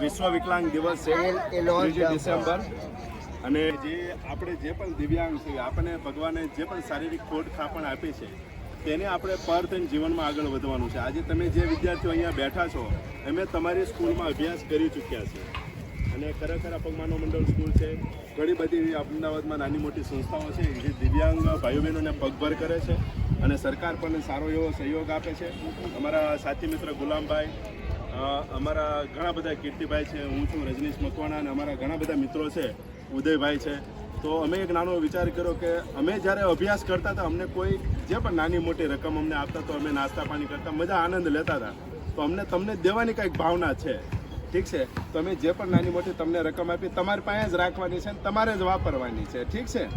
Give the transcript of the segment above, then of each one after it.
વિશ્વ વિકલાંગ દિવસ છે. ત્રીજી ડિસેમ્બર. અને જે આપણે જે પણ દિવ્યાંગ છે આપણને ભગવાને જે પણ શારીરિક ખોટ ખાપણ આપી છે તેને આપણે પર થઈને જીવનમાં આગળ વધવાનું છે. આજે તમે જે વિદ્યાર્થીઓ અહીંયા બેઠા છો અમે તમારી સ્કૂલમાં અભ્યાસ કરી ચૂક્યા છે. અને ખરેખર અપંગમાનો મંડળ સ્કૂલ છે. ઘણી બધી અમદાવાદમાં નાની મોટી સંસ્થાઓ છે જે દિવ્યાંગ ભાઈઓ બહેનોને પગભર કરે છે અને સરકાર પણ સારો એવો સહયોગ આપે છે. અમારા સાથી મિત્ર ગુલામભાઈ અમારા ઘણા બધા કીર્તિભાઈ છે, હું છું રજનીશ મકવાણા અને અમારા ઘણા બધા મિત્રો છે, ઉદયભાઈ છે. તો અમે એક નાનો વિચાર કર્યો કે અમે જ્યારે અભ્યાસ કરતા હતા, અમને કોઈ જે પણ નાની મોટી રકમ અમને આપતા તો અમે નાસ્તા પાણી કરતા, મજા આનંદ લેતા હતા. તો અમને તમને દેવાની કંઈક ભાવના છે. ઠીક છે? તો અમે જે પણ નાની મોટી તમને રકમ આપી, તમારી પાસે જ રાખવાની છે તમારે જ વાપરવાની છે. ઠીક છે?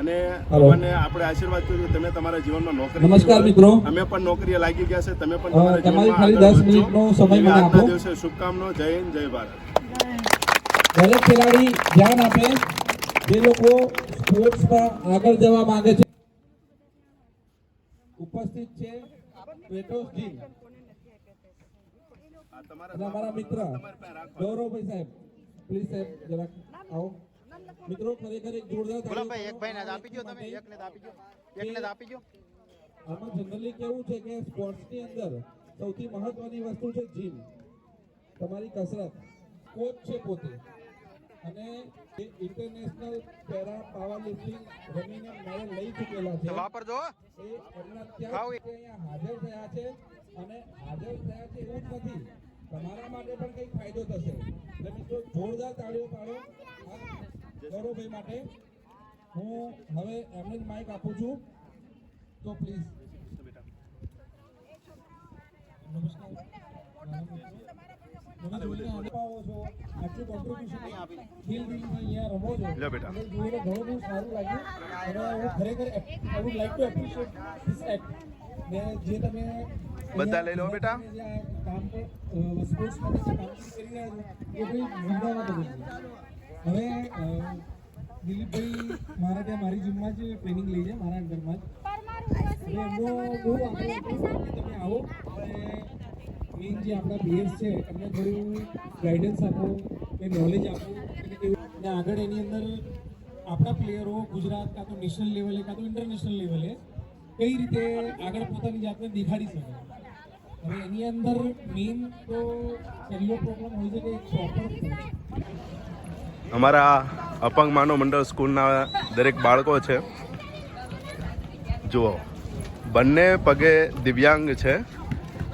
અને હાલો. મને આપણે આશીર્વાદ કર્યું તમે તમારા જીવનમાં નોકરી નમસ્કાર મિત્રો. અમે પણ નોકરીએ લાગી ગયા છે તમે પણ તમારા જીવનમાં ખાલી 10 મિનિટનો સમય મને આપો. દિવસે શુભકામનાઓ જય હિન્દ જય ભારત. દરેક ખેલાડી ધ્યાન આપે જે લોકો સ્પોર્ટ્સમાં આગળ જવા માંગે છે. ઉપસ્થિત છે પેટોસજી તમારા અને અમારા મિત્ર ગૌરવભાઈ સાહેબ પ્લીઝ સાહેબ જરાક આવો. મિત્રો ખરેખર એક જોરદાર બોલો ભાઈ એક ભાઈને આપી દો તમે એકને આપી દો એકને આપી દો આમાં જનરલી કેવું છે કે સ્પોર્ટ્સની અંદર સૌથી મહત્વની વસ્તુ છે જીમ તમારી કસરત કોચ છે પોતે. અને એ ઇન્ટરનેશનલ પેરા પાવર લિફ્ટિંગ રમીને મેડલ લઈ ચૂકેલા છે વાપરજો એ એમના અત્યારે અહીંયા હાજર થયા છે અને હાજર થયા છે એવું જ નથી. તમારા માટે પણ કંઈક ફાયદો થશે. એટલે મિત્રો જોરદાર તાળીઓ પાડો. ગૌરવભાઈ માટે હું હવે એમને જ માઇક આપું છું. તો પ્લીઝ બધા લઈ લો બેટા. કામ પર સ્પોર્ટ્સ માટે જે કરી રહ્યા છો એ બની હવે દિલીપભાઈ મારા ત્યાં મારી જીમમાં જ ટ્રેનિંગ લઈ છે મારા અંડરમાં જ. એમનો બહુ આગ્રહ તમે આવો. અને મેઇન જે આપણા પ્લેયર્સ છે એમને થોડું ગાઈડન્સ આપો કે નોલેજ આપો. અને આગળ એની અંદર આપણા પ્લેયરો ગુજરાત કાં તો નેશનલ લેવલે કાં તો ઇન્ટરનેશનલ લેવલે કઈ રીતે આગળ પોતાની જાતને દેખાડી શકે. હવે એની અંદર મેઇન તો પહેલો પ્રોબ્લેમ હોય છે કે પ્રોપર અમારા અપંગ માનવ મંડળ સ્કૂલના દરેક બાળકો છે. જુઓ, બંને પગે દિવ્યાંગ છે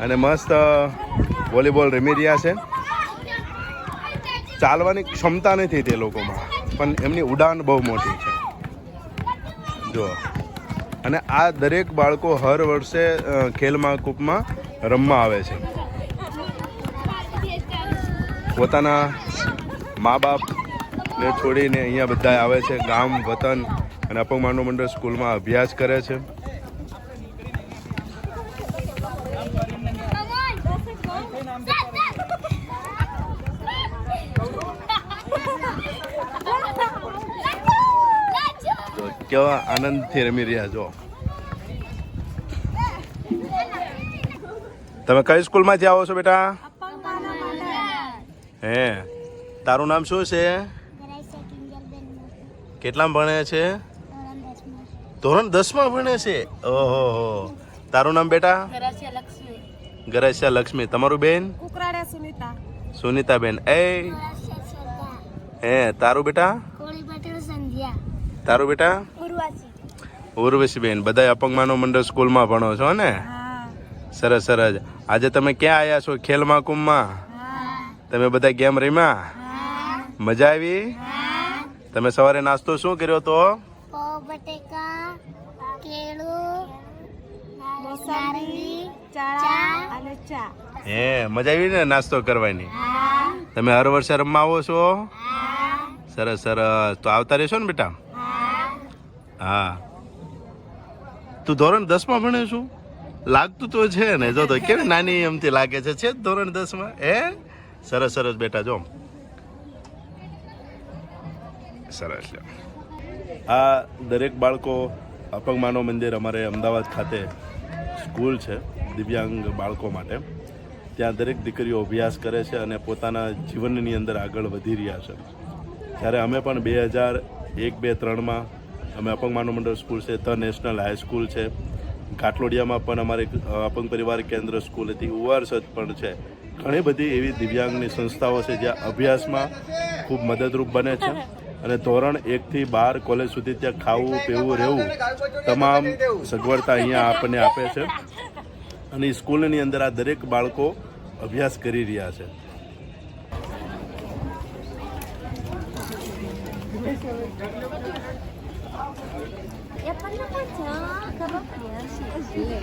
અને મસ્ત વોલીબોલ રમી રહ્યા છે. ચાલવાની ક્ષમતા નથી તે લોકોમાં, પણ એમની ઉડાન બહુ મોટી છે. જુઓ, અને આ દરેક બાળકો હર વર્ષે ખેલ મહાકૂપમાં રમવા આવે છે. પોતાના મા બાપને છોડીને અહીંયા બધા આવે છે ગામ વતન અને અપંગ માનવ મંડળ સ્કૂલમાં અભ્યાસ કરે છે. તો કેવા આનંદથી રમી રહ્યા છો? તમે કઈ સ્કૂલમાંથી આવો છો બેટા? હે તારું નામ શું છે? કેટલામાં ભણે છે? ધોરણ દસમાં ભણે છે? ઓહો હો. તારું નામ બેટા? ગરાશિયા લક્ષ્મી. તમારું બેન? સુનીતા સુનિતા. સુનિતા બેન. એ? હે તારું બેટા? તારું બેટા? ઉર્વશી. બેન. બધા અપંગ માનવ મંડળ સ્કૂલમાં ભણો છો ને? સરસ સરસ. આજે તમે ક્યાં આવ્યા છો? ખેલ મહાકુંભમાં હા. તમે બધા ગેમ રમ્યા? મજા આવી? તમે સવારે નાસ્તો શું કર્યો તો? બટેકા કેળું મોસંબી ચા. અને ચા. હે મજા આવી ને નાસ્તો કરવાની? તમે હર વર્ષે રમવા આવો છો? સરસ સરસ. તો આવતા રહેશો ને બેટા? હા. હા. તું ધોરણ દસમાં ભણે છું? લાગતું તો છે ને જો તો કેમ નાની એમથી લાગે છે. છે જ ધોરણ દસમાં હે? સરસ સરસ બેટા જો. સરસ છે આ દરેક બાળકો અપંગ માનવ મંદિર અમારે અમદાવાદ ખાતે સ્કૂલ છે, દિવ્યાંગ બાળકો માટે. ત્યાં દરેક દીકરીઓ અભ્યાસ કરે છે અને પોતાના જીવનની અંદર આગળ વધી રહ્યા છે. જ્યારે અમે પણ બે હજાર એક, બે ત્રણમાં અમે અપંગ માનવ મંડળ સ્કૂલ છે, ધ નેશનલ હાઈસ્કૂલ છે. ઘાટલોડિયામાં પણ અમારે અપંગ પરિવાર કેન્દ્ર સ્કૂલ હતી ઉવારસદ પણ છે. ઘણી બધી એવી દિવ્યાંગની સંસ્થાઓ છે જ્યાં અભ્યાસમાં ખૂબ મદદરૂપ બને છે. અને ધોરણ એકથી બાર કોલેજ સુધી ત્યાં ખાવું પીવું રહેવું તમામ સગવડતા અહીંયા આપણને આપે છે. અને સ્કૂલની અંદર આ દરેક બાળકો અભ્યાસ કરી રહ્યા છે.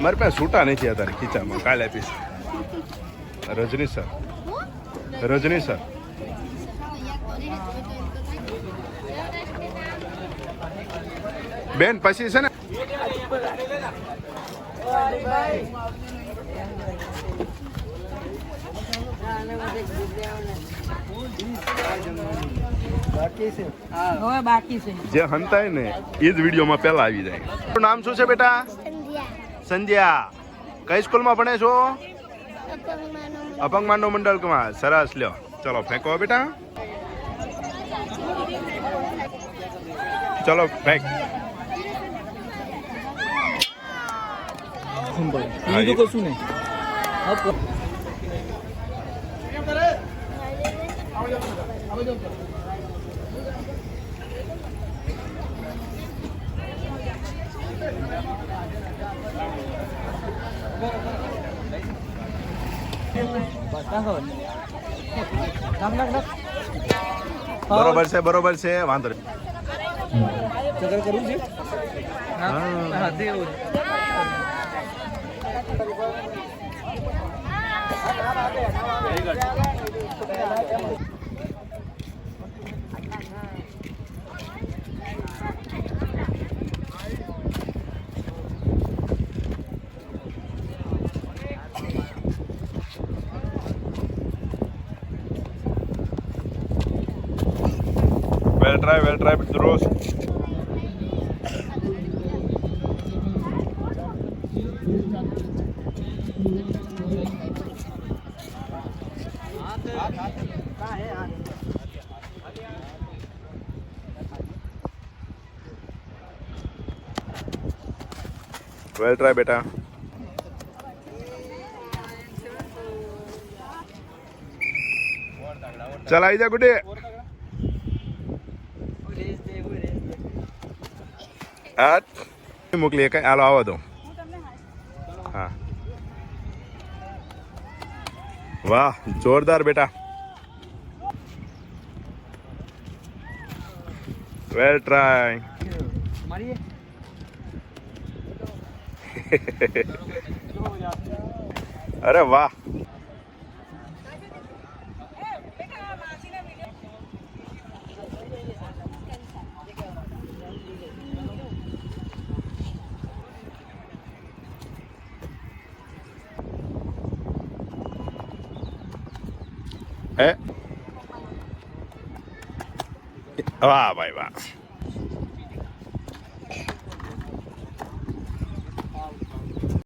મારી પાસે છૂટા નથી અત્યારે ખીચામાં. કાલે આપીશ. રજની સર. રજની સર. બેન પછી છે ને હવે બાકી છે. જે હંતાય ને એ જ વિડીયોમાં પહેલા આવી જાય. નામ શું છે બેટા? સંધ્યા. કઈ સ્કૂલમાં ભણે છો? અપંગમાનો અપંગ માનવ મંડળમાં. સરસ લ્યો. ચલો ફેંકો બેટા. ચલો ફેંક. બીજું તો કશું નહીં બરોબર છે બરોબર છે વાંધો નહીં. ચકર કરવું છે હા. Well drive, well tried, Mr. Rose. Well try બેટા ચાલ આવી જા ગુડે હા મોકલીએ કઈ હાલો આવો દો હા વાહ જોરદાર બેટા વેલ ટ્રાય अरे वाह है वाह भाई वाह